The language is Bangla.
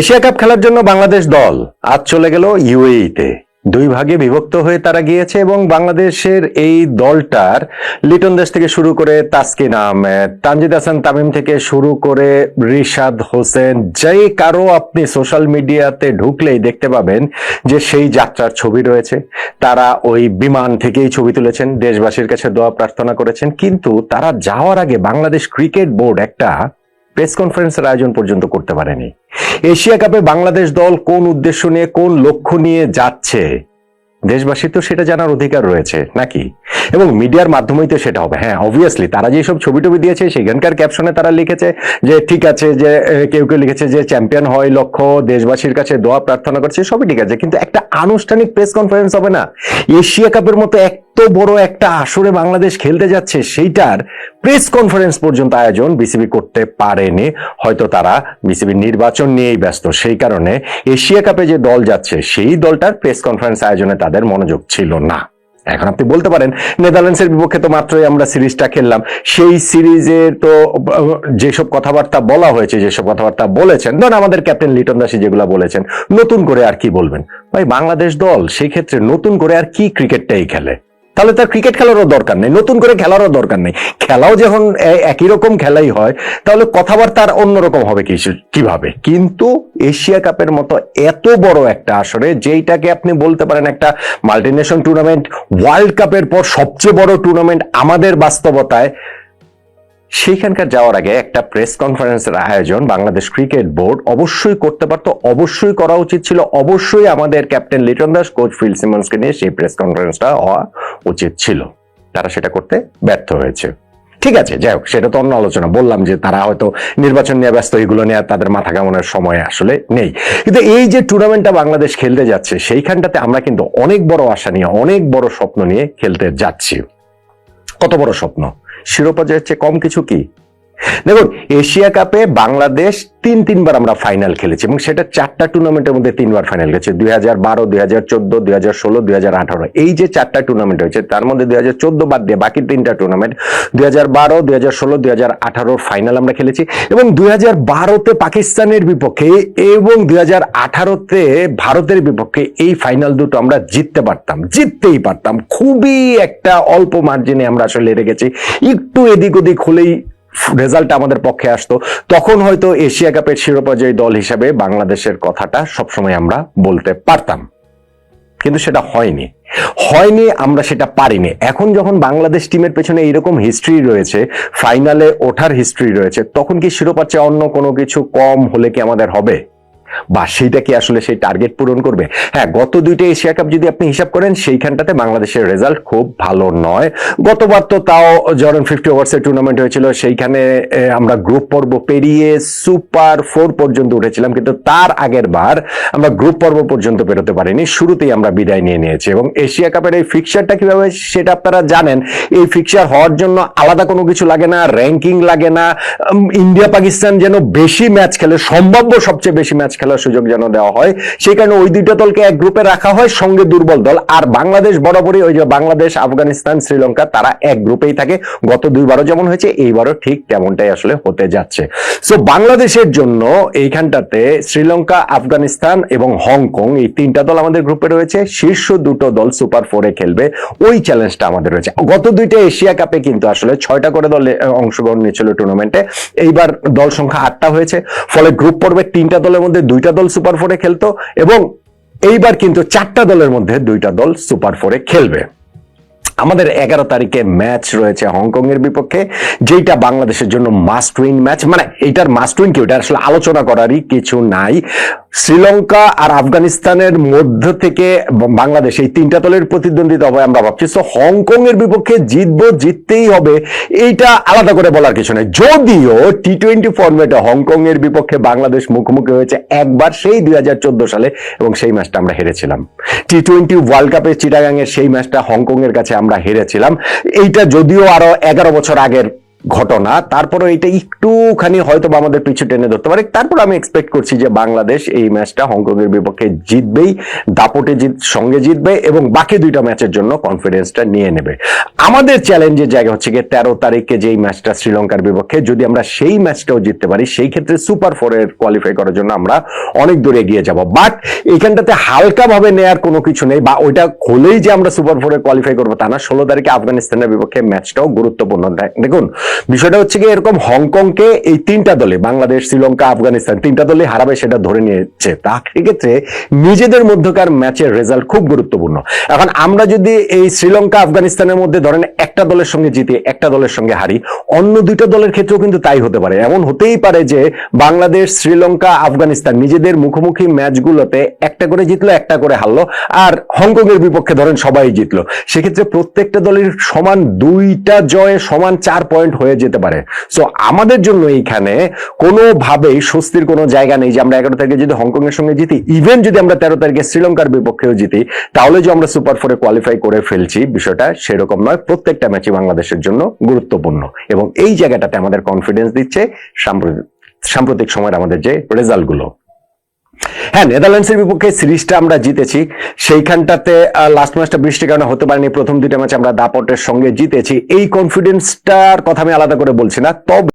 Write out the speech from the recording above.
এশিয়া কাপ খেলার জন্য বাংলাদেশ দল আজ চলে গেল ইউএইতে। দুই ভাগে বিভক্ত হয়ে তারা গিয়েছে এবং বাংলাদেশের এই দলটার লিটন দেশ থেকে শুরু করে তাসকিন আহমেদ, তানজিদ হাসান তামিম থেকে শুরু করে রিশাদ হোসেন, যেই কারও আপনি সোশ্যাল মিডিয়াতে ঢুকলেই দেখতে পাবেন যে সেই যাত্রার ছবি রয়েছে। তারা ওই বিমান থেকেই ছবি তুলেছেন, দেশবাসীর কাছে দোয়া প্রার্থনা করেছেন। কিন্তু তারা যাওয়ার আগে বাংলাদেশ ক্রিকেট বোর্ড একটা প্রেস কনফারেন্সের আয়োজন পর্যন্ত করতে পারেনি। এশিয়া কাপে বাংলাদেশ দল কোন উদ্দেশ্য নিয়ে, কোন লক্ষ্য নিয়ে যাচ্ছে? দেশবাসীর তো সেটা জানার অধিকার রয়েছে, নাকি? এবং মিডিয়ার মাধ্যমেই তো সেটা হবে। হ্যাঁ অবভিয়াসলি তারা যেসব ছবি টবি দিয়েছে, সেখানকার ক্যাপশনে তারা লিখেছে যে, ঠিক আছে যে কেউ কেউ লিখেছে যে চ্যাম্পিয়ন হয় লক্ষ্য, দেশবাসীর কাছে দোয়া প্রার্থনা করছে, সবই ঠিক আছে। কিন্তু একটা আনুষ্ঠানিক প্রেস কনফারেন্স হবে না। এশিয়া কাপের মতো এত বড় একটা আসরে বাংলাদেশ খেলতে যাচ্ছে, সেইটার প্রেস কনফারেন্স পর্যন্ত আয়োজন বিসিবি করতে পারেনি। হয়তো তারা বিসিবির নির্বাচন নিয়েই ব্যস্ত। সেই কারণে এশিয়া কাপে যে দল যাচ্ছে, সেই দলটার প্রেস কনফারেন্স আয়োজনে তাদের মনোযোগ ছিল না। এখন আপনি বলতে পারেন, নেদারল্যান্ডসের বিপক্ষে তো মাত্রই আমরা সিরিজটা খেললাম। সেই সিরিজে তো, যেসব কথাবার্তা বলা হয়েছে, যেসব কথাবার্তা বলেছেন, ধরেন আমাদের ক্যাপ্টেন লিটন দাসী যেগুলো বলেছেন, নতুন করে আর কি বলবেন? ভাই, বাংলাদেশ দল, সেই ক্ষেত্রে নতুন করে আর কি ক্রিকেটটাই খেলে? তাহলে তার ক্রিকেট খেলারও দরকার নেই, নতুন করে খেলারও দরকার নেই। খেলাও যখন একই রকম খেলাই হয়, তাহলে কথাবার্তা আর অন্যরকম হবে কিছু কীভাবে? কিন্তু এশিয়া কাপের মতো এত বড় একটা আসরে, যেইটাকে আপনি বলতে পারেন একটা মাল্টিনেশন টুর্নামেন্ট ওয়ার্ল্ড কাপের পর সবচেয়ে বড় টুর্নামেন্ট আমাদের বাস্তবতায় সেইখানকার যাওয়ার আগে একটা প্রেস কনফারেন্সের আয়োজন বাংলাদেশ ক্রিকেট বোর্ড অবশ্যই করতে পারতো, অবশ্যই করা উচিত ছিল, অবশ্যই আমাদের captain Liton Das, coach Phil সিমন্সকে নিয়ে সেই প্রেস কনফারেন্সটা হওয়া উচিত ছিল। তারা সেটা করতে ব্যর্থ হয়েছে। ঠিক আছে, যাই হোক, সেটা তো অন্য আলোচনা। বললাম যে তারা হয়তো নির্বাচন নিয়ে ব্যস্ত, এগুলো নিয়ে তাদের মাথা কামানোর সময় আসলে নেই। কিন্তু এই যে টুর্নামেন্টটা বাংলাদেশ খেলতে যাচ্ছে, সেইখানটাতে আমরা কিন্তু অনেক বড় আশা নিয়ে, অনেক বড় স্বপ্ন নিয়ে খেলতে যাচ্ছি। কত বড় স্বপ্ন? শিরোপা জয়ের চেয়ে কম কিছু কি? দেখুন এশিয়া কাপে বাংলাদেশ তিন তিনবার আমরা ফাইনাল খেলেছি এবং সেটা চারটা টুর্নামেন্টের মধ্যে তিনবার ফাইনাল খেলেছি দুই হাজার বারো দুই হাজার চোদ্দ দুই হাজার ষোলো দুই হাজার আঠারো এই যে চারটা টুর্নামেন্ট হয়েছে তার মধ্যে দুই হাজার চোদ্দ বাদ দিয়ে বাকি তিনটা টুর্নামেন্ট দুই হাজার বারো দুই হাজার ষোলো দুই হাজার আঠারোর ফাইনাল আমরা খেলেছি এবং দুই হাজার বারোতে পাকিস্তানের বিপক্ষে এবং দুই হাজার আঠারোতে ভারতের বিপক্ষে এই ফাইনাল দুটো আমরা জিততে পারতাম জিততেই পারতাম খুবই একটা অল্প মার্জিনে আমরা আসলে হেরে গেছি একটু এদিক ওদিক হলেই রেজাল্ট আমাদের পক্ষে আসতো। তখন হয়তো এশিয়া কাপের শিরোপাজয়ী দল হিসাবে বাংলাদেশের কথাটা সবসময় আমরা বলতে পারতাম। কিন্তু সেটা হয়নি। হয়নি আমরা সেটা পারিনি। এখন যখন বাংলাদেশ টিমের পেছনে এইরকম হিস্ট্রি রয়েছে ফাইনালে ওঠার হিস্ট্রি রয়েছে, তখন কি শিরোপার চেয়ে অন্য কোনো কিছু কম হলে কি আমাদের হবে? বা সেইটা কি আসলে সেই টার্গেট পূরণ করবে? হ্যাঁ গত দুইটা এশিয়া কাপ যদি আপনি হিসাব করেন, সেইখানটাতে বাংলাদেশের রেজাল্ট খুব ভালো নয়। গতবার তো তাও যখন ফিফটি ওভার্সের টুর্নামেন্ট হয়েছিল, সেইখানে আমরা গ্রুপ পর্ব পেরিয়ে সুপার ফোর পর্যন্ত উঠেছিলাম, কিন্তু তার আগের বার আমরা গ্রুপ পর্ব পর্যন্ত পেরোতে পারিনি। শুরুতেই আমরা বিদায় নিয়ে নিয়েছি, এবং এশিয়া কাপের এই ফিক্সারটা কীভাবে সেটা আপনারা জানেন, এই ফিক্সার হওয়ার জন্য আলাদা কোনো কিছু লাগে না র্যাঙ্কিং লাগে না ইন্ডিয়া পাকিস্তান যেন বেশি ম্যাচ খেলে, সম্ভাব্য সবচেয়ে বেশি ম্যাচ খেলার সুযোগ যেন দেওয়া হয়। সেই কারণে ওই দুইটা দলকে এক গ্রুপে রাখা হয়, সঙ্গে দুর্বল দল। আর বাংলাদেশ বরাবরই ওই যে বাংলাদেশ, আফগানিস্তান, শ্রীলঙ্কা, তারা এক গ্রুপেই থাকে। গত দুইবারও যেমন হয়েছে, এইবারও ঠিক তেমনটাই আসলে হতে যাচ্ছে। সো বাংলাদেশের জন্য এইখানটাতে শ্রীলঙ্কা, আফগানিস্তান এবং হংকং এই তিনটা দল আমাদের গ্রুপে রয়েছে। শীর্ষ দুটো দল সুপার ফোরে খেলবে। ওই চ্যালেঞ্জটা আমাদের রয়েছে। গত দুইটা এশিয়া কাপে কিন্তু আসলে ছয়টা করে দল অংশগ্রহণ নিয়েছিল টুর্নামেন্টে এইবার দল সংখ্যা আটটা হয়েছে। ফলে গ্রুপ পর্বে তিনটা দলের মধ্যে দুইটা দল সুপার ফোরে খেলতো এবং এইবার কিন্তু চারটা দলের মধ্যে দুইটা দল সুপার ফোরে খেলবে। আমাদের এগারো তারিখে ম্যাচ রয়েছে হংকং এর বিপক্ষে যেটা বাংলাদেশের জন্য মাস্ট উইন ম্যাচ মানে এইটার মাস্ট উইন কি? ওটা আসলে আলোচনা করারই কিছু নাই। শ্রীলঙ্কা আর আফগানিস্তানের মধ্য থেকে বাংলাদেশ, এই তিনটা দলের প্রতিদ্বন্দ্বিতা হবে আমরা ভাবছি। তো হংকং এর বিপক্ষে জিতবো, জিততেই হবে, এইটা আলাদা করে বলার কিছু নেই। যদিও টি টোয়েন্টি ফর্মেটে হংকং এর বিপক্ষে বাংলাদেশ মুখোমুখি হয়েছে একবার সেই দুই হাজার চোদ্দ সালে এবং সেই ম্যাচটা আমরা হেরেছিলাম। টি টোয়েন্টি ওয়ার্ল্ড কাপে চিটাগাং এর সেই ম্যাচটা হংকং এর কাছে আমরা হেরেছিলাম। এইটা যদিও আরও এগারো বছর আগের ঘটনা তারপরে এটা একটুখানি হয়তো বা আমাদের পিছু টেনে ধরতে পারে। তারপর আমি এক্সপেক্ট করছি যে বাংলাদেশ এই ম্যাচটা হংকং এর বিপক্ষে জিতবেই, দাপটে জিত, সঙ্গে জিতবে এবং বাকি দুইটা ম্যাচের জন্য কনফিডেন্সটা নিয়ে নেবে। আমাদের চ্যালেঞ্জের জায়গা হচ্ছে গিয়ে তেরো তারিখে যেই ম্যাচটা শ্রীলঙ্কার বিপক্ষে, যদি আমরা সেই ম্যাচটাও জিততে পারি, সেই ক্ষেত্রে সুপার ফোরের কোয়ালিফাই করার জন্য আমরা অনেক দূরে এগিয়ে যাব। বাট এইখানটাতে হালকা ভাবে নেয়ার কোনো কিছু নেই বা ওইটা হলেই যে আমরা সুপার ফোরে কোয়ালিফাই করব তা না। ষোলো তারিখে আফগানিস্তানের বিপক্ষে ম্যাচটাও গুরুত্বপূর্ণ। দেখ- দেখুন বিষয়টা হচ্ছে কি এরকম হংকংকে এই তিনটা দলে, বাংলাদেশ, শ্রীলঙ্কা, আফগানিস্তান, তিনটা দলে হারাবে সেটা ধরে নিয়েছে। তা সেক্ষেত্রে নিজেদের মধ্যকার ম্যাচের রেজাল্ট খুব গুরুত্বপূর্ণ। এখন আমরা যদি এই শ্রীলঙ্কা, আফগানিস্তানের মধ্যে ধরেন একটা দলের সঙ্গে জিতে, একটা দলের সঙ্গে হারি, অন্য দুইটা দলের ক্ষেত্রেও কিন্তু তাই হতে পারে। এমন হতেই পারে যে বাংলাদেশ, শ্রীলঙ্কা, আফগানিস্তান নিজেদের মুখোমুখি ম্যাচগুলোতে একটা করে জিতলো, একটা করে হারলো, আর হংকং এর বিপক্ষে ধরেন সবাই জিতলো। সেক্ষেত্রে প্রত্যেকটা দলের সমান দুইটা জয়ে সমান চার পয়েন্ট হয়ে যেতে পারে। সো আমাদের জন্য এইখানে কোনোভাবেই স্বস্তির কোনো জায়গা নেই যে আমরা এগারো তারিখে যদি হংকং এর সঙ্গে জিতি ইভেন যদি আমরা তেরো তারিখে শ্রীলঙ্কার বিপক্ষেও জিতি, তাহলে যে আমরা সুপার ফোরে কোয়ালিফাই করে ফেলছি, বিষয়টা সেরকম নয়। প্রত্যেকটা ম্যাচই বাংলাদেশের জন্য গুরুত্বপূর্ণ। এবং এই জায়গাটাতে আমাদের কনফিডেন্স দিচ্ছে সাম্প্রতিক সাম্প্রতিক সময়ের আমাদের যে রেজাল্টগুলো হ্যাঁ নেদারল্যান্ডসের বিপক্ষে সিরিজটা আমরা জিতেছি। সেইখানটাতে লাস্ট ম্যাচটা বৃষ্টির কারণে হতে পারেনি। প্রথম দুইটা ম্যাচ আমরা দাপটের সঙ্গে জিতেছি। এই কনফিডেন্সটার কথা আমি আলাদা করে বলছি না। তবে